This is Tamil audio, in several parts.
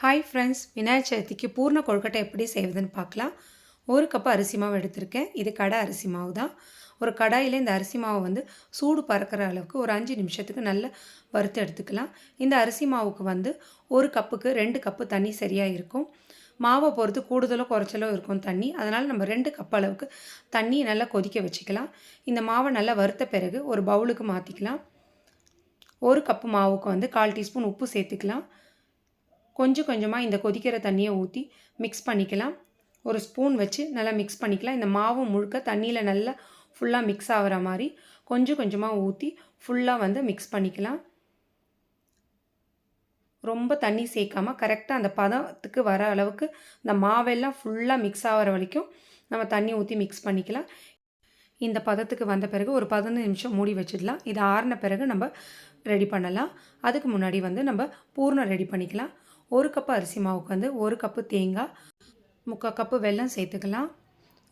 ஹாய் ஃப்ரெண்ட்ஸ் விநாயகர் சதுர்த்திக்கு பூர்ண கொழுக்கட்டை எப்படி செய்வதுன்னு பார்க்கலாம். ஒரு கப்பு அரிசி மாவு எடுத்திருக்கேன். இது கடை அரிசி மாவு தான். ஒரு கடாயில் இந்த அரிசி மாவை வந்து சூடு பறக்கிற அளவுக்கு ஒரு அஞ்சு நிமிஷத்துக்கு நல்லா வறுத்து எடுத்துக்கலாம். இந்த அரிசி மாவுக்கு வந்து ஒரு கப்புக்கு ரெண்டு கப்பு தண்ணி சரியாக இருக்கும். மாவை பொறுத்து கூடுதலோ குறைச்சலோ இருக்கும் தண்ணி. அதனால் நம்ம ரெண்டு கப் அளவுக்கு தண்ணி நல்லா கொதிக்க வச்சுக்கலாம். இந்த மாவை நல்லா வறுத்த பிறகு ஒரு பவுலுக்கு மாற்றிக்கலாம் ஒரு கப்பு மாவுக்கு வந்து கால் டீஸ்பூன் உப்பு சேர்த்துக்கலாம். கொஞ்சம் கொஞ்சமாக இந்த கொதிக்கிற தண்ணியை ஊற்றி மிக்ஸ் பண்ணிக்கலாம். ஒரு ஸ்பூன் வச்சு நல்லா மிக்ஸ் பண்ணிக்கலாம். இந்த மாவு முழுக்க தண்ணியில் நல்லா ஃபுல்லாக மிக்ஸ் ஆகிற மாதிரி கொஞ்சம் கொஞ்சமாக ஊற்றி ஃபுல்லாக வந்து மிக்ஸ் பண்ணிக்கலாம். ரொம்ப தண்ணி சேர்க்காமல் கரெக்டாக அந்த பதத்துக்கு வர அளவுக்கு இந்த மாவெல்லாம் ஃபுல்லாக மிக்ஸ் ஆகிற வரைக்கும் நம்ம தண்ணி ஊற்றி மிக்ஸ் பண்ணிக்கலாம். இந்த பதத்துக்கு வந்த பிறகு ஒரு பதினஞ்சு நிமிஷம் மூடி வச்சிடலாம். இது ஆறின பிறகு நம்ம ரெடி பண்ணலாம். அதுக்கு முன்னாடி வந்து நம்ம பூர்ணம் ரெடி பண்ணிக்கலாம். ஒரு கப்பு அரிசி மாவுக்கு வந்து ஒரு கப்பு தேங்காய் முக்கால் கப்பு வெல்லம் சேர்த்துக்கலாம்.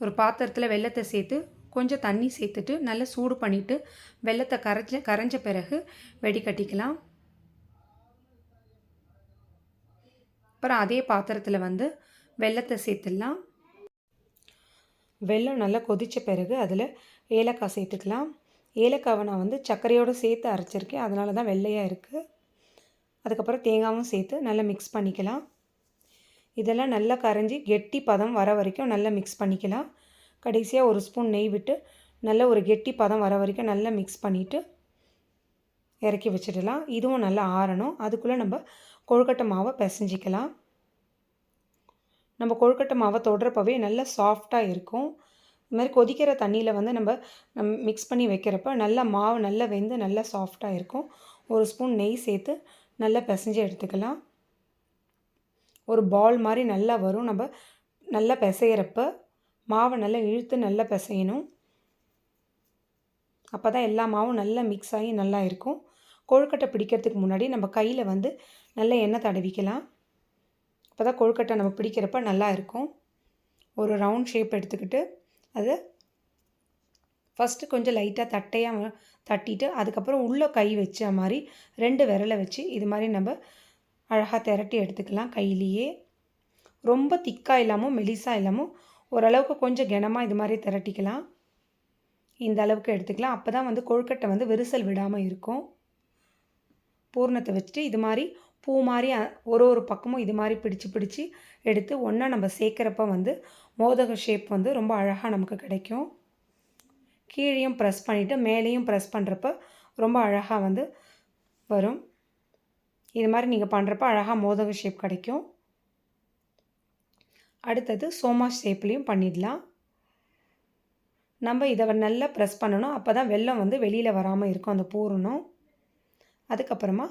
ஒரு பாத்திரத்தில் வெள்ளத்தை சேர்த்து கொஞ்சம் தண்ணி சேர்த்துட்டு நல்லா சூடு பண்ணிவிட்டு வெள்ளத்தை கரைஞ்ச கரைஞ்ச பிறகு வெடிக்கட்டிக்கலாம் அப்புறம் அதே பாத்திரத்தில் வந்து வெள்ளத்தை சேர்த்துடலாம். வெல்லம் நல்லா கொதித்த பிறகு அதில் ஏலக்காய் சேர்த்துக்கலாம். ஏலக்காவை நான் வந்து சர்க்கரையோடு சேர்த்து அரைச்சிருக்கேன். அதனால தான் வெள்ளையாக இருக்குது அதுக்கப்புறம் தேங்காயும் சேர்த்து நல்லா மிக்ஸ் பண்ணிக்கலாம். இதெல்லாம் நல்லா கரைஞ்சி கெட்டி பதம் வர வரைக்கும் நல்லா மிக்ஸ் பண்ணிக்கலாம். கடைசியாக ஒரு ஸ்பூன் நெய் விட்டு நல்ல ஒரு கெட்டி பதம் வர வரைக்கும் நல்லா மிக்ஸ் பண்ணிவிட்டு இறக்கி வச்சிடலாம். இதுவும் நல்லா ஆறணும். அதுக்குள்ளே நம்ம கொழுக்கட்டை மாவை பிசைஞ்சிக்கலாம். நம்ம கொழுக்கட்டை மாவை தொடுறப்பவே நல்லா சாஃப்டாக இருக்கும். இது மாதிரி கொதிக்கிற தண்ணியில் வந்து நம்ம நம் மிக்ஸ் பண்ணி வைக்கிறப்ப நல்லா மாவு நல்லா வெந்து நல்லா சாஃப்டாக இருக்கும். ஒரு ஸ்பூன் நெய் சேர்த்து நல்லா பிசைஞ்சு எடுத்துக்கலாம். ஒரு பால் மாதிரி நல்லா வரும். நம்ம நல்லா பிசையிறப்ப மாவை நல்லா இழுத்து நல்லா பிசையணும். அப்போ தான் எல்லா மாவும் நல்லா மிக்ஸ் ஆகி நல்லா இருக்கும். கொழுக்கட்டை பிடிக்கிறதுக்கு முன்னாடி நம்ம கையில் வந்து நல்லா எண்ணெய் தடவிக்கலாம். அப்போ தான் கொழுக்கட்டை நம்ம பிடிக்கிறப்ப நல்லா இருக்கும். ஒரு ரவுண்ட் ஷேப் எடுத்துக்கிட்டு அதை ஃபஸ்ட்டு கொஞ்சம் லைட்டாக தட்டையாக தட்டிட்டு அதுக்கப்புறம் உள்ளே கை வச்ச மாதிரி ரெண்டு விரலை வச்சு இது மாதிரி நம்ம அழகாக திரட்டி எடுத்துக்கலாம் கையிலேயே. ரொம்ப திக்காக இல்லாமல் மெலிசாக இல்லாமல் ஓரளவுக்கு கொஞ்சம் கனமாக இது மாதிரி திரட்டிக்கலாம். இந்த அளவுக்கு எடுத்துக்கலாம். அப்போ தான் வந்து கொழுக்கட்டை வந்து விரிசல் விடாமல் இருக்கும். பூர்ணத்தை வச்சுட்டு இது மாதிரி பூ மாதிரி ஒரு ஒரு பக்கமும் இது மாதிரி பிடிச்சு பிடிச்சி எடுத்து ஒன்றா நம்ம சேர்க்குறப்ப வந்து மோதக ஷேப் வந்து ரொம்ப அழகாக நமக்கு கிடைக்கும். கீழேயும் ப்ரெஸ் பண்ணிவிட்டு மேலேயும் ப்ரெஸ் பண்ணுறப்ப ரொம்ப அழகாக வந்து வரும். இது மாதிரி நீங்கள் பண்ணுறப்ப அழகாக மோதக ஷேப் கிடைக்கும். அடுத்தது சோமா ஷேப்லேயும் பண்ணிடலாம். நம்ம இதை நல்லா ப்ரெஸ் பண்ணணும். அப்போ தான் வெள்ளம் வந்து வெளியில் வராமல் இருக்கும். அந்த பூரணும். அதுக்கப்புறமா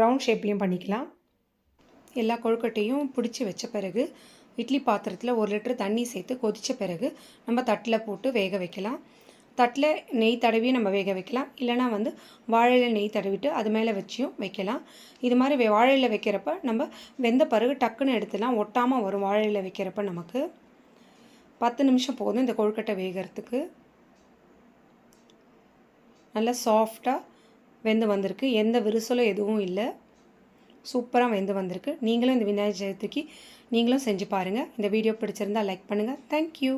ரவுண்ட் ஷேப்லேயும் பண்ணிக்கலாம். எல்லா கொழுக்கட்டையும் பிடிச்சி வச்ச பிறகு இட்லி பாத்திரத்தில் ஒரு லிட்டர் தண்ணி சேர்த்து கொதித்த பிறகு நம்ம தட்டில் போட்டு வேக வைக்கலாம். தட்டில் நெய் தடவியும் நம்ம வேக வைக்கலாம். இல்லைனா வந்து வாழையில் நெய் தடவிட்டு அது மேலே வச்சியும் வைக்கலாம். இது மாதிரி வாழையில் வைக்கிறப்ப நம்ம வெந்த பிறகு டக்குன்னு எடுத்துலாம் ஒட்டாமல் வரும் வாழையில் வைக்கிறப்ப நமக்கு. பத்து நிமிஷம் போதும் இந்த கொழுக்கட்டை வேகிறதுக்கு. நல்லா சாஃப்டாக வெந்து வந்திருக்கு. எந்த விரிசலும் எதுவும் இல்லை. சூப்பராக வெந்து வந்திருக்கு. நீங்களும் இந்த விநாயகர் சதுர்த்திக்கு நீங்களும் செஞ்சு பாருங்கள் இந்த வீடியோ பிடிச்சிருந்தால் லைக் பண்ணுங்கள் தேங்க்யூ